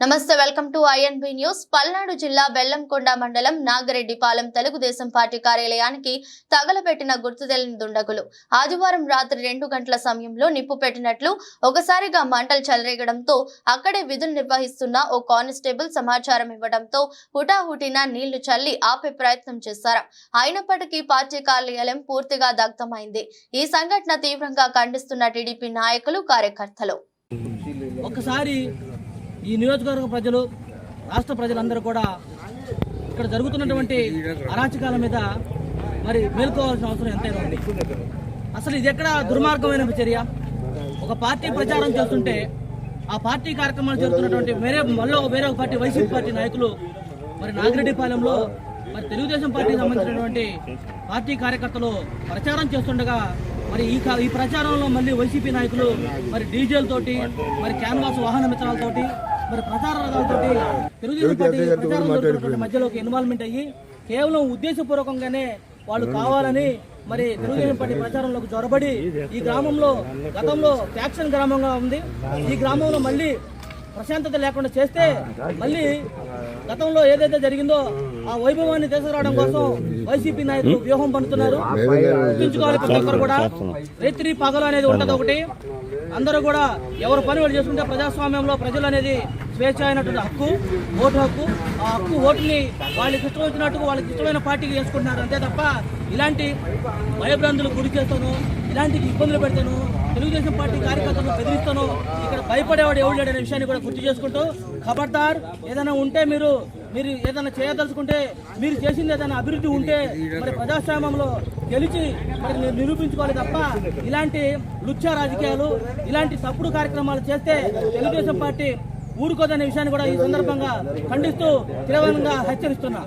నమస్తే welcome to INB news. Palnadu జిల్లా బెల్లంకొండ మండలం నాగరెడ్డిపాలెం తెలుగుదేశం పార్టీ కార్యాలయానికి తగలబెట్టిన గుర్తు తెలియని దుండగులు. ఆదివారం రాత్రి రెండు గంటల సమయంలో నిప్పు పెట్టినట్లు ఒకసారిగా మంటలు చెలరేగడంతో అక్కడే విధులు నిర్వహిస్తున్న ఓ కానిస్టేబుల్ సమాచారం ఇవ్వడంతో హుటాహుటిన నీళ్ళు చల్లి ఆపే ప్రయత్నం చేశారు. అయినప్పటికీ పార్టీ కార్యాలయం పూర్తిగా దగ్ధమైంది. ఈ సంఘటన తీవ్రంగా ఖండిస్తున్న టీడీపీ నాయకులు కార్యకర్తలు. ఒకసారి ఈ నియోజకవర్గ ప్రజలు రాష్ట్ర ప్రజలందరూ కూడా ఇక్కడ జరుగుతున్నటువంటి అరాచకాల మీద మరి మేల్కోవాల్సిన అవసరం ఎంతైనా ఉంది. అసలు ఇది ఎక్కడ దుర్మార్గమైన చర్య? ఒక పార్టీ ప్రచారం చేస్తుంటే ఆ పార్టీ కార్యక్రమాలు జరుగుతున్నటువంటి వేరే మళ్ళీ వేరే ఒక పార్టీ వైసీపీ పార్టీ నాయకులు మరి నాగిరెడ్డిపాలెంలో మరి తెలుగుదేశం పార్టీకి సంబంధించినటువంటి పార్టీ కార్యకర్తలు ప్రచారం చేస్తుండగా మరి ఈ కా- ఈ ప్రచారంలో మళ్ళీ వైసీపీ నాయకులు మరి డీజిల్ తోటి మరి క్యాన్వాస్ వాహన మిత్రాలతోటి మరి ప్రచార రథాలతోటి తెలుగుదేశం పార్టీ మధ్యలోకి ఇన్వాల్వ్మెంట్ అయ్యి కేవలం ఉద్దేశపూర్వకంగానే వాళ్ళు కావాలని మరి తెలుగుదేశం పార్టీ ప్రచారంలోకి జొరబడి ఈ గ్రామంలో గతంలో ఫ్యాక్షన్ గ్రామంగా ఉంది. ఈ గ్రామంలో మళ్ళీ ప్రశాంతత లేకుండా చేస్తే మళ్ళీ గతంలో ఏదైతే జరిగిందో ఆ వైభవాన్ని తీసుకురావడం కోసం వైసీపీ నాయకులు వ్యూహం పన్నుతున్నారు. గుర్తుంచుకోవాలి ప్రతి ఒక్కరు కూడా. రైత్రి పగలు అనేది ఉంటది ఒకటి. అందరూ కూడా ఎవరు పని వాళ్ళు చేసుకుంటే ప్రజాస్వామ్యంలో ప్రజలు అనేది స్వేచ్ఛ అయినటువంటి హక్కు ఓటు హక్కు. ఆ హక్కు ఓటుని వాళ్ళకి ఇష్టం వచ్చినట్టుగా వాళ్ళకి ఇష్టమైన పార్టీకి చేసుకుంటున్నారు. అంతే తప్ప ఇలాంటి భయభ్రాంతులు గురి చేస్తాను ఇలాంటి ఇబ్బందులు పెడతాను తెలుగుదేశం పార్టీ కార్యకర్తలను బెదిరిస్తాను. ఇక్కడ భయపడేవాడు ఎవడు లేడనే విషయాన్ని కూడా గుర్తు చేసుకుంటూ ఖబర్దార్ ఏదైనా ఉంటే మీరు మీరు ఏదైనా చేయదలుచుకుంటే మీరు చేసింది ఏదైనా అభివృద్ధి ఉంటే మరి ప్రజాస్వామ్యంలో గెలిచి మరి నిరూపించుకోవాలి తప్ప ఇలాంటి లుచ్చ రాజకీయాలు ఇలాంటి తప్పుడు కార్యక్రమాలు చేస్తే తెలుగుదేశం పార్టీ ఊరుకోదనే విషయాన్ని కూడా ఈ సందర్భంగా ఖండిస్తూ తీవ్రంగా హెచ్చరిస్తున్నా.